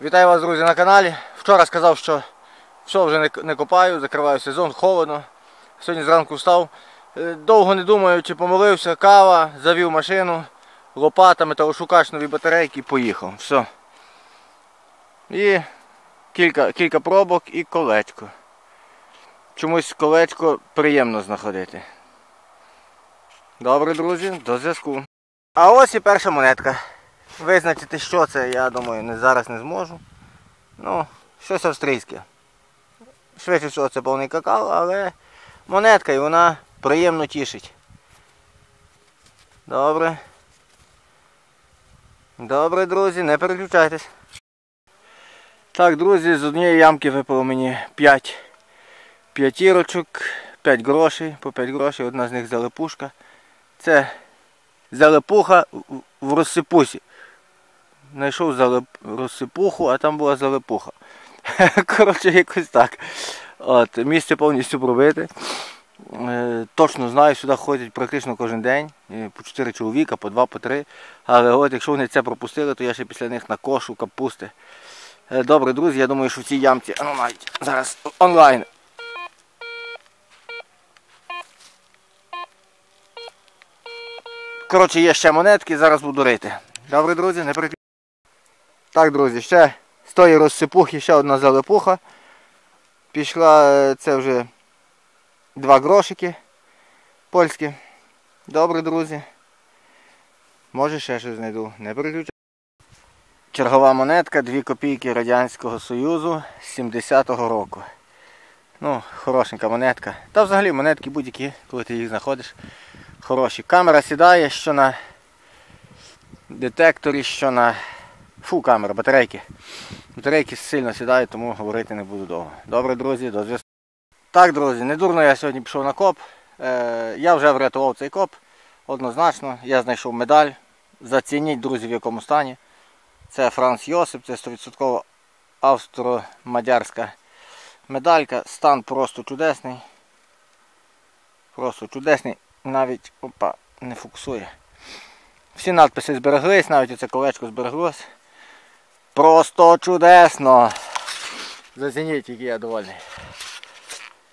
Вітаю вас, друзі, на каналі. Вчора сказав, що все вже не, копаю, закриваю сезон, холодно. Сьогодні зранку встав. Е, Довго не думаю, чи помилився, кава, завів машину, лопата, металошукач, нові батарейки і поїхав. Все. І кілька, кілька пробок і колечко. Чомусь колечко приємно знаходити. Добре, друзі, до зв'язку. А ось і перша монетка. Визначити, що це, я думаю, зараз не зможу. Ну, щось австрійське. Швидше всього це повний какао, але монетка і вона приємно тішить. Добре. Добре, друзі, не переключайтесь. Так, друзі, з однієї ямки випало мені 5 п'ятірочок, 5 грошей, по 5 грошей, одна з них залипушка. Це залипуха в- в розсипусі. Знайшов залип... розсипуху, а там була залипуха. Коротше, якось так. От, місце повністю пробите. Е, Точно знаю, сюди ходять практично кожен день. е, По 4 чоловіка, по 2, по 3. Але от якщо вони це пропустили, то я ще після них накошу капусти. Е, Добре, друзі, я думаю, що в цій ямці, ну навіть зараз онлайн. Коротше, є ще монетки, зараз буду рити. Добре, друзі, не переключайтеся. Так, друзі, ще з тої розсипухи ще одна залипуха. Пішла е, це вже два грошики польські. Добре, друзі. Може ще щось знайду. Не переключайте. Чергова монетка, 2 копійки Радянського Союзу з 70-го року. Ну, хорошенька монетка. Та взагалі монетки будь-які, коли ти їх знаходиш. Хороші. Камера сідає, що на детекторі, що на Фу, камера, батарейки. Батарейки сильно сідають, тому говорити не буду довго. Добре, друзі, до зв'язку. Так, друзі, недурно я сьогодні пішов на коп. Е, я вже врятував цей коп. Однозначно, я знайшов медаль. Зацініть, друзі, в якому стані. Це Франц Йосип, це 100% австро-мадярська медалька. Стан просто чудесний. Просто чудесний. Навіть опа, не фокусує. Всі надписи збереглись, навіть оце колечко збереглось. Просто чудесно. Зацініть, який я довольний.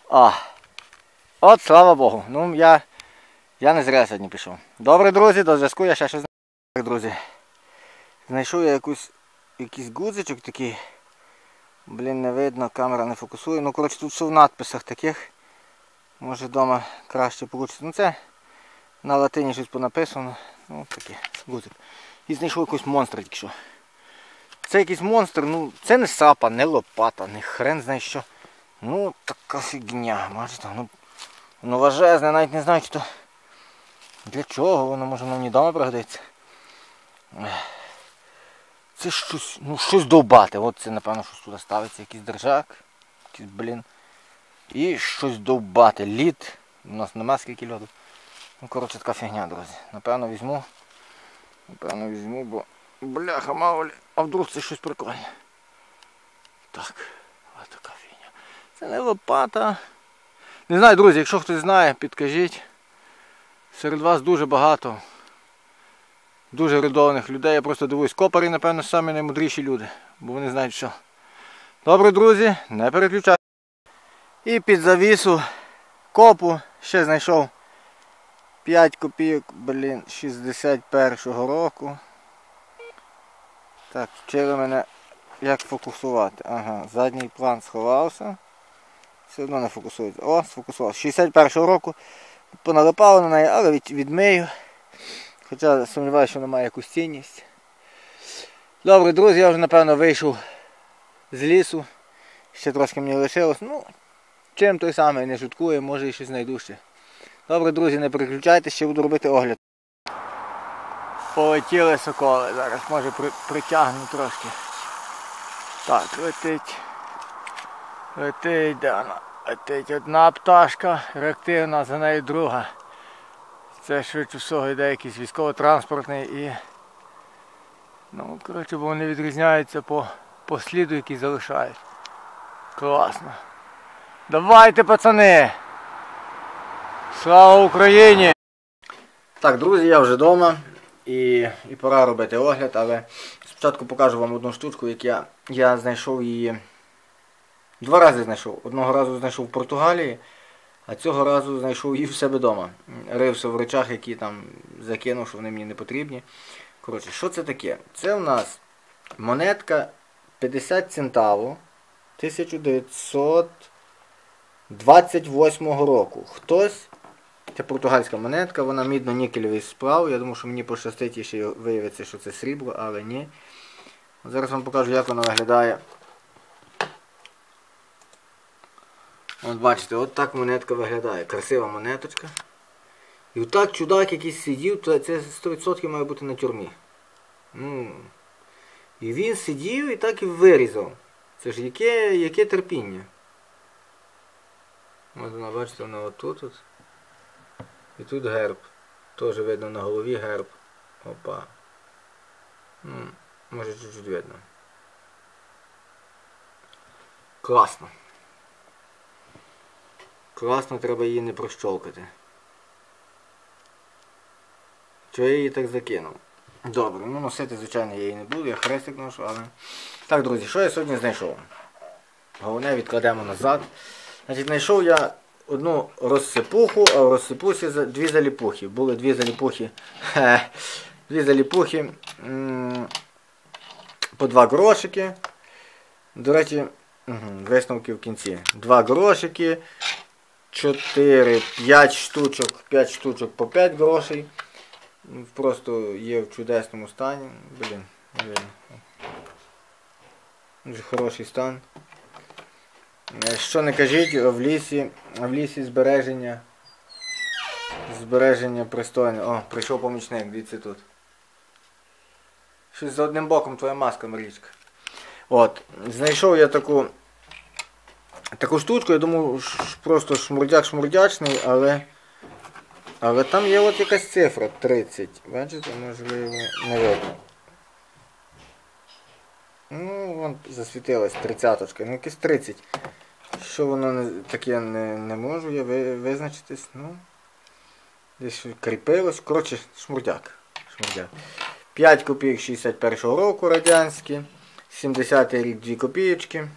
А. От слава Богу. Ну я, я не зря сьогодні пішов. Добре, друзі, до зв'язку я ще щось знайду. Друзі. Знайшов я якусь, якийсь гудзичок такий. Блін, не видно, камера не фокусує. Ну, коротше, тут все в надписах таких. Може вдома краще вийде. Ну це на латині щось понаписано. Ну, таке, гудзик. І знайшов якийсь монстр що. Це якийсь монстр, ну це не сапа, не лопата, не хрен знає що. Ну така фігня, бачите, ну воно важезне, навіть не знаю, то для чого воно може мені вдома пригодиться. Це щось, ну щось довбати. От це напевно щось туди ставиться, якийсь держак, якийсь, блін. І щось довбати. Лід. У нас нема скільки льоду. Ну коротше така фігня, друзі. Напевно візьму. Напевно візьму, бо бляха мало. А вдруг це щось прикольне. Так, ось така фігня. Це не лопата. Не знаю, друзі, якщо хтось знає, підкажіть. Серед вас дуже багато. Дуже рядованих людей. Я просто дивуюсь. Копари, напевно, самі наймудріші люди, бо вони знають що. Добре, друзі, не переключайте. І під завісу копу ще знайшов 5 копійок, блін, 61-го року. Так, вчили мене як фокусувати. Ага, задній план сховався. Все одно не фокусується. О, сфокусувався. 61-го року поналипало на неї, але від, відмию. Хоча сумніваюся, що вона має якусь цінність. Добре, друзі, я вже напевно вийшов з лісу. Ще трошки мені лишилось. Ну, чим той самий не шуткує, може і щось знайду ще. Добре, друзі, не переключайтесь, ще буду робити огляд. Полетіли соколи, зараз може при, притягну трошки. Так, летить. Летить, де вона? Летить одна пташка, реактивна, за нею друга. Це швидше всього йде якийсь військово-транспортний і. Ну, коротше, бо вони відрізняються по, по сліду, який залишають. Класно. Давайте, пацани! Слава Україні! Так, друзі, я вже вдома. І, і пора робити огляд, але спочатку покажу вам одну штучку, як я, я знайшов її. Два рази знайшов. Одного разу знайшов в Португалії, а цього разу знайшов її в себе вдома. Рився в речах, які там закинув, що вони мені не потрібні. Коротше, що це таке? Це у нас монетка 50 центаву 1928 року. Хтось, це португальська монетка, вона мідно-нікельовий справ. Я думаю, що мені пощастить і ще виявиться, що це срібло, але ні. Зараз вам покажу, як вона виглядає. От бачите, от так монетка виглядає. Красива монеточка. І отак чудак якийсь сидів, це 100% має бути на тюрмі. Ну, і він сидів і так і вирізав. Це ж яке, яке терпіння. От вона, бачите, вона отут. От. І тут герб. Теж видно на голові герб. Опа. Ну, може чуть-чуть видно. Класно. Класно, треба її не прощолкати. Чого я її так закинув? Добре, ну носити, звичайно, я її не буду, я хрестик ношу, але... Так, друзі, що я сьогодні знайшов? Головне відкладемо назад. Значить, знайшов я одну розсипуху, а в розсипусі дві заліпухи. Були дві заліпухи. Дві заліпухи. По два грошики. До речі, висновки в кінці. Два грошики. 4, 5 штучок, 5 штучок по 5 грошей. Просто є в чудесному стані. Блін. Дуже хороший стан. Е, Що не кажіть, в лісі, в лісі збереження. Збереження пристойне. О, прийшов помічник, дивіться тут. Щось за одним боком твоя маска, Марічка. От, знайшов я таку таку штучку, я думаю, просто шмурдяк-шмурдячний, але. Але там є от якась цифра 30. Бачите, можливо, не видно. Ну, вон засвітилась тридцяточка, ну якесь 30. Що воно таке не, не можу я визначитись, ну. Десь кріпилось. Коротше, шмурдяк. шмурдяк. 5 копійок 61-го року радянські. 70-й рік 2 копійочки.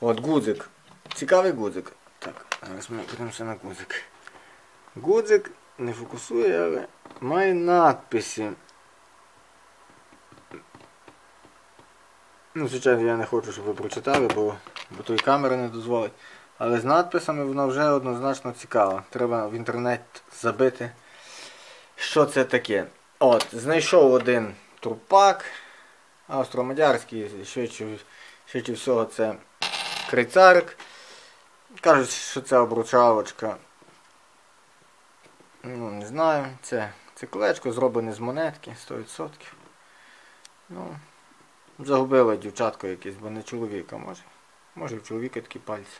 От гудзик. Цікавий гудзик. Так, зараз ми подивимося на гудзик. Гудзик не фокусує, але має надписи. Ну, звичайно, я не хочу, щоб ви прочитали, бо, бо то і камера не дозволить. Але з надписами воно вже однозначно цікаво. Треба в інтернет забити, що це таке. От, знайшов один трупак. Австро-мадярський, швидше, швидше всього це крицарик. Кажуть, що це обручалочка. Ну, не знаю. Це, колечко зроблене з монетки 100%. Ну, загубила дівчатко якесь, бо не чоловіка може. Може в чоловіка такі пальці.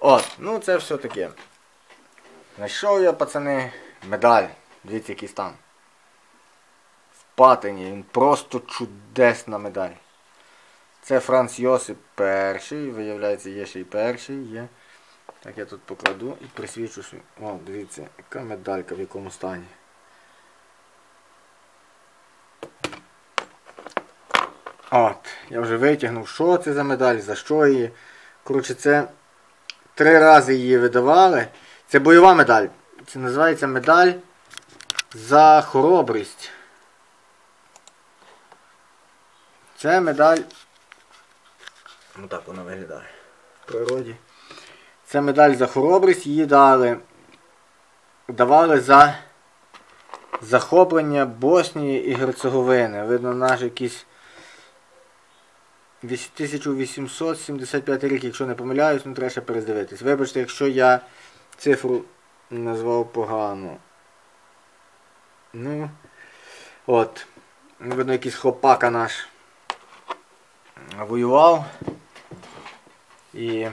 От, ну це все таке. Знайшов я, пацани, медаль. Дивіться, який стан. В патині. Він просто чудесна медаль. Це Франц Йосип перший. Виявляється, є ще й перший. Є. Так я тут покладу і присвічу. О, дивіться, яка медалька в якому стані. От, я вже витягнув, що це за медаль, за що її. Коротше, це три рази її видавали. Це бойова медаль. Це називається медаль за хоробрість. Це медаль. Ну так вона виглядає. В природі. Це медаль за хоробрість, її дали. Давали за захоплення Боснії і Герцеговини. Видно, наш якийсь 1875 рік, якщо не помиляюсь, ну треба ще передивитись. Вибачте, якщо я цифру назвав погано. Ну, от. Видно, якийсь хлопака наш воював. І.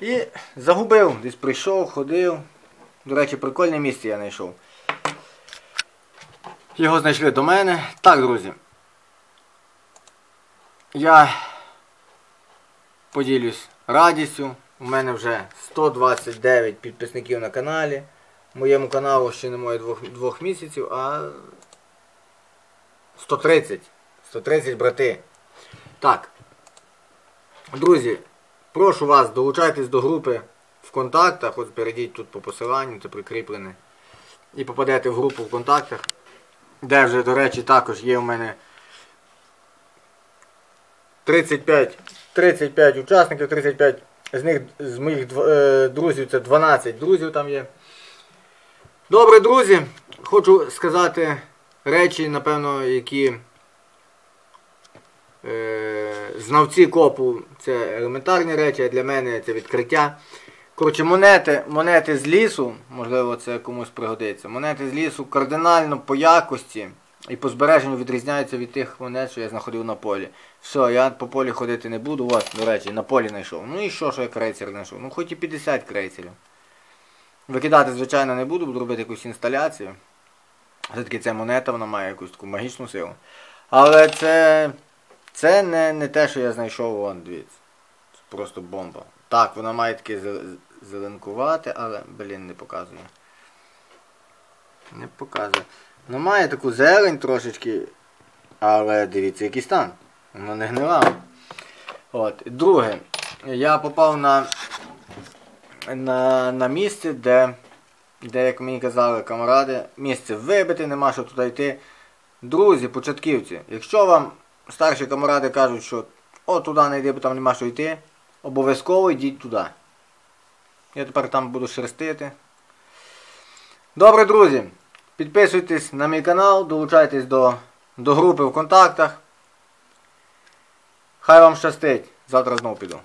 І загубив. Десь прийшов, ходив. До речі, прикольне місце я знайшов. Його знайшли до мене. Так, друзі. Я поділюсь радістю. У мене вже 129 підписників на каналі. Моєму каналу ще немає двох, двох місяців, а 130. 130 брати. Так. Друзі, прошу вас, долучайтесь до групи в контактах. От перейдіть тут по посиланню, це прикріплене. І попадете в групу в контактах, де вже, до речі, також є у мене 35, 35 учасників, 35 з них з моїх е, друзів це 12 друзів там є. Добре, друзі, хочу сказати речі, напевно, які е, знавці копу це елементарні речі, а для мене це відкриття. Коротше, монети, монети з лісу, можливо, це комусь пригодиться. Монети з лісу кардинально по якості і по збереженню відрізняються від тих монет, що я знаходив на полі. Все, я по полі ходити не буду. От, до речі, на полі знайшов. Ну і що, що я крейсер знайшов? Ну хоч і 50 крейсерів. Викидати, звичайно, не буду, буду робити якусь інсталяцію. Все-таки ця монета, вона має якусь таку магічну силу. Але це. Це не, не те, що я знайшов, вон, дивіться. Це просто бомба. Так, вона має таке зеленкувати, але, блін, не показує. Не показує. Вона має таку зелень трошечки, але дивіться, який стан. Вона не гнила. От. Друге, я попав на, на, на місце, де, де, як мені казали камаради, місце вибите, нема що туди йти. Друзі, початківці, якщо вам старші камаради кажуть, що о, туди не йди, бо там нема що йти, обов'язково йдіть туди. Я тепер там буду шерстити. Добре, друзі, підписуйтесь на мій канал, долучайтесь до, до групи в контактах. Хай вам щастить. Завтра знову піду.